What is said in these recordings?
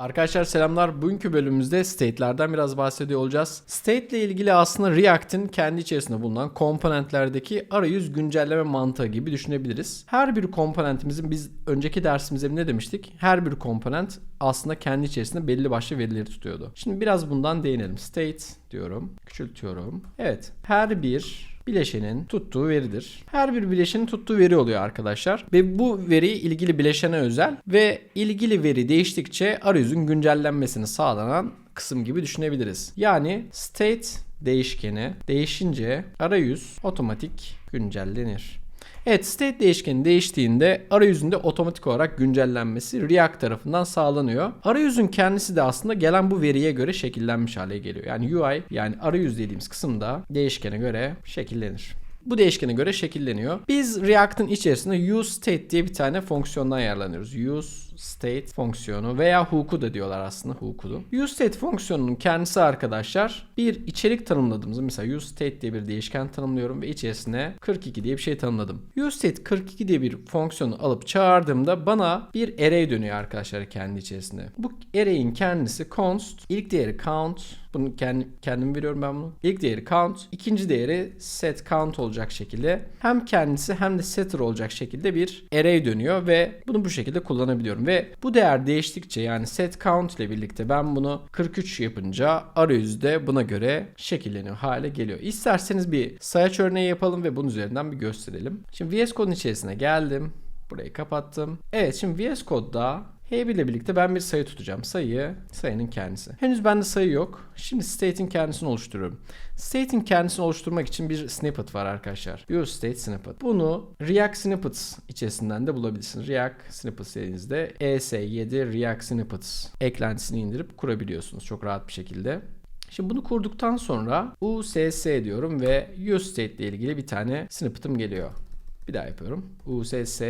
Arkadaşlar selamlar. Bugünkü bölümümüzde state'lerden biraz bahsediyor olacağız. State ile ilgili aslında React'in kendi içerisinde bulunan komponentlerdeki arayüz güncelleme mantığı gibi düşünebiliriz. Her bir komponentimizin biz önceki dersimizde ne demiştik? Her bir komponent aslında kendi içerisinde belli başlı verileri tutuyordu. Şimdi biraz bundan değinelim. State diyorum. Küçültüyorum. Evet. Her bir bileşenin tuttuğu veridir. Her bir bileşenin tuttuğu veri oluyor arkadaşlar. Ve bu veri ilgili bileşene özel ve ilgili veri değiştikçe arayüzün güncellenmesini sağlanan kısım gibi düşünebiliriz. Yani state değişkeni değişince arayüz otomatik güncellenir. Evet state değişkeni değiştiğinde arayüzünde otomatik olarak güncellenmesi React tarafından sağlanıyor. Arayüzün kendisi de aslında gelen bu veriye göre şekillenmiş hale geliyor. Yani UI yani arayüz dediğimiz kısımda değişkene göre şekillenir. Bu değişkene göre şekilleniyor. Biz React'ın içerisinde useState diye bir tane fonksiyondan ayarlanıyoruz. Use state fonksiyonu veya hook'u da diyorlar aslında hook'u. useState fonksiyonunun kendisi arkadaşlar bir içerik tanımladığımızda mesela useState diye bir değişken tanımlıyorum ve içerisine 42 diye bir şey tanımladım. useState 42 diye bir fonksiyonu alıp çağırdığımda bana bir array dönüyor arkadaşlar kendi içerisinde. Bu array'in kendisi const, ilk değeri count, bunu kendi, kendim veriyorum ben bunu. İlk değeri count, ikinci değeri set count olacak şekilde hem kendisi hem de setter olacak şekilde bir array dönüyor ve bunu bu şekilde kullanabiliyorum. Ve bu değer değiştikçe yani set count ile birlikte ben bunu 43 yapınca arayüzde buna göre şekilleniyor hale geliyor. İsterseniz bir sayaç örneği yapalım ve bunun üzerinden bir gösterelim. Şimdi VS Code'un içerisine geldim. Burayı kapattım. Evet şimdi VS Code'da H1 ile birlikte ben bir sayı tutacağım. Sayı, sayının kendisi. Henüz bende sayı yok. Şimdi state'in kendisini oluşturuyorum. State'in kendisini oluşturmak için bir snippet var arkadaşlar. Use state snippet. Bunu React snippets içerisinden de bulabilirsiniz. React snippets dediğinizde ES7 React snippets eklentisini indirip kurabiliyorsunuz çok rahat bir şekilde. Şimdi bunu kurduktan sonra USS diyorum ve use state ile ilgili bir tane snippet'ım geliyor. Bir daha yapıyorum. USS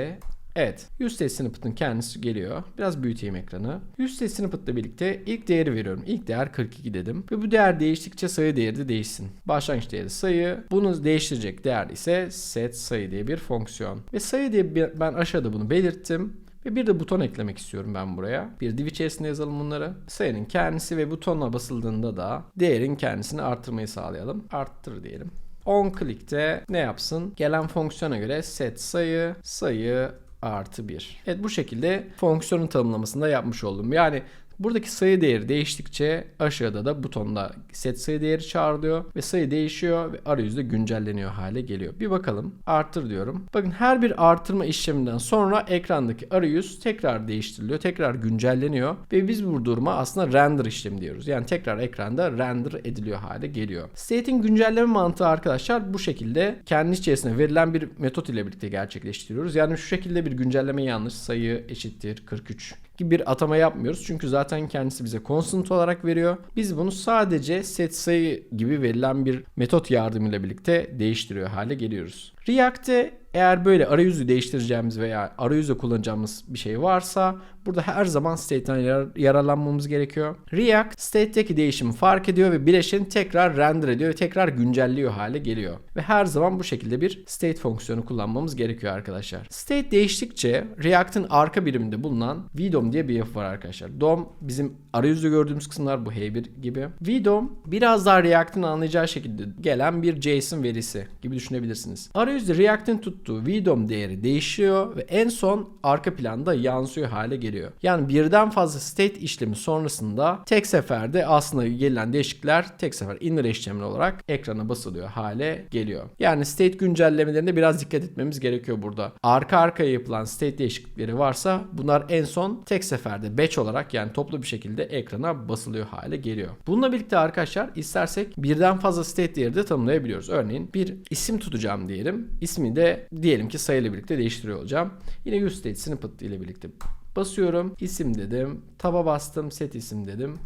Evet. UseState snippet'ın kendisi geliyor. Biraz büyüteyim ekranı. UseState snippet ile birlikte ilk değeri veriyorum. İlk değer 42 dedim. Ve bu değer değiştikçe sayı değeri de değişsin. Başlangıç değeri sayı. Bunu değiştirecek değer ise set sayı diye bir fonksiyon. Ve sayı diye ben aşağıda bunu belirttim. Ve bir de buton eklemek istiyorum ben buraya. Bir div içerisinde yazalım bunları. Sayının kendisi ve butonla basıldığında da değerin kendisini arttırmayı sağlayalım. Arttır diyelim. On click'te ne yapsın? Gelen fonksiyona göre set sayı, sayı artı 1. Evet bu şekilde fonksiyonun tanımlamasını da yapmış oldum. Yani Buradaki sayı değeri değiştikçe aşağıda da butonda set sayı değeri çağrılıyor ve sayı değişiyor ve arayüzde güncelleniyor hale geliyor. Bir bakalım. Arttır diyorum. Bakın her bir artırma işleminden sonra ekrandaki arayüz tekrar değiştiriliyor. Tekrar güncelleniyor ve biz bu duruma aslında render işlemi diyoruz. Yani tekrar ekranda render ediliyor hale geliyor. State'in güncelleme mantığı arkadaşlar bu şekilde kendi içerisinde verilen bir metot ile birlikte gerçekleştiriyoruz. Yani şu şekilde bir güncelleme yanlış sayı eşittir 43 gibi bir atama yapmıyoruz. Çünkü zaten kendisi bize constant olarak veriyor. Biz bunu sadece set sayı gibi verilen bir metot yardımıyla birlikte değiştiriyor hale geliyoruz. React'te eğer böyle arayüzü değiştireceğimiz veya arayüzü kullanacağımız bir şey varsa burada her zaman state'den yar- yararlanmamız gerekiyor. React state'teki değişimi fark ediyor ve bileşeni tekrar render ediyor ve tekrar güncelliyor hale geliyor. Ve her zaman bu şekilde bir state fonksiyonu kullanmamız gerekiyor arkadaşlar. State değiştikçe React'ın arka biriminde bulunan VDOM diye bir yapı var arkadaşlar. DOM bizim arayüzde gördüğümüz kısımlar bu H1 gibi. VDOM biraz daha React'ın anlayacağı şekilde gelen bir JSON verisi gibi düşünebilirsiniz. Arayüzde React'ın tuttuğu VDOM değeri değişiyor ve en son arka planda yansıyor hale geliyor. Yani birden fazla state işlemi sonrasında tek seferde aslında gelen değişiklikler tek sefer inner HTML olarak ekrana basılıyor hale geliyor. Yani state güncellemelerinde biraz dikkat etmemiz gerekiyor burada. Arka arkaya yapılan state değişiklikleri varsa bunlar en son tek seferde batch olarak yani toplu bir şekilde ekrana basılıyor hale geliyor. Bununla birlikte arkadaşlar istersek birden fazla state değeri de tanımlayabiliyoruz. Örneğin bir isim tutacağım diyelim. İsmi de diyelim ki sayıyla birlikte değiştiriyor olacağım. Yine use state snippet ile birlikte basıyorum. İsim dedim. Taba bastım. Set isim dedim.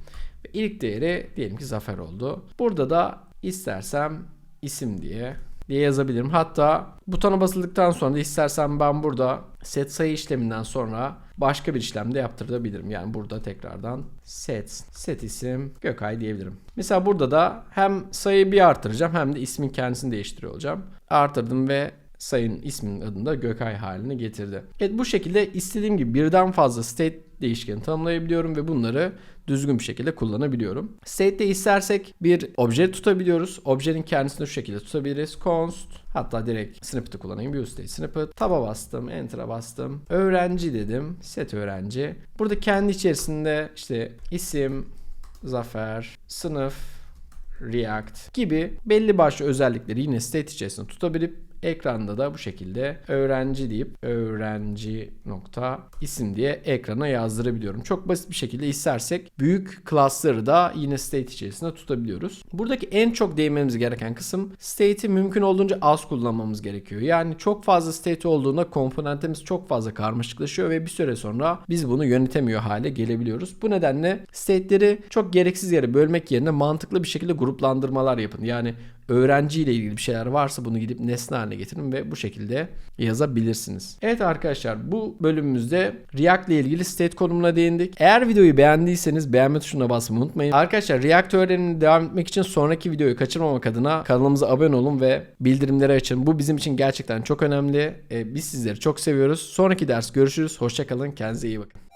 Ve ilk değeri diyelim ki Zafer oldu. Burada da istersem isim diye diye yazabilirim. Hatta butona basıldıktan sonra da istersem ben burada set sayı işleminden sonra başka bir işlem de yaptırabilirim. Yani burada tekrardan set, set isim Gökay diyebilirim. Mesela burada da hem sayıyı bir artıracağım hem de ismin kendisini değiştiriyor olacağım. Artırdım ve sayın isminin adını da Gökay haline getirdi. Evet bu şekilde istediğim gibi birden fazla state değişkeni tanımlayabiliyorum ve bunları düzgün bir şekilde kullanabiliyorum. State'de istersek bir obje tutabiliyoruz. Objenin kendisini şu şekilde tutabiliriz. Const hatta direkt snippet'ı kullanayım. View state snippet. Tab'a bastım. Enter'a bastım. Öğrenci dedim. Set öğrenci. Burada kendi içerisinde işte isim, zafer, sınıf, React gibi belli başlı özellikleri yine state içerisinde tutabilip ekranda da bu şekilde öğrenci deyip öğrenci nokta isim diye ekrana yazdırabiliyorum. Çok basit bir şekilde istersek büyük class'ları da yine state içerisinde tutabiliyoruz. Buradaki en çok değinmemiz gereken kısım state'i mümkün olduğunca az kullanmamız gerekiyor. Yani çok fazla state olduğunda komponentimiz çok fazla karmaşıklaşıyor ve bir süre sonra biz bunu yönetemiyor hale gelebiliyoruz. Bu nedenle state'leri çok gereksiz yere bölmek yerine mantıklı bir şekilde gruplandırmalar yapın. Yani öğrenciyle ilgili bir şeyler varsa bunu gidip nesne haline getirin ve bu şekilde yazabilirsiniz. Evet arkadaşlar bu bölümümüzde React ile ilgili state konumuna değindik. Eğer videoyu beğendiyseniz beğenme tuşuna basmayı unutmayın. Arkadaşlar React öğrenimine devam etmek için sonraki videoyu kaçırmamak adına kanalımıza abone olun ve bildirimleri açın. Bu bizim için gerçekten çok önemli. Ee, biz sizleri çok seviyoruz. Sonraki ders görüşürüz. Hoşçakalın. Kendinize iyi bakın.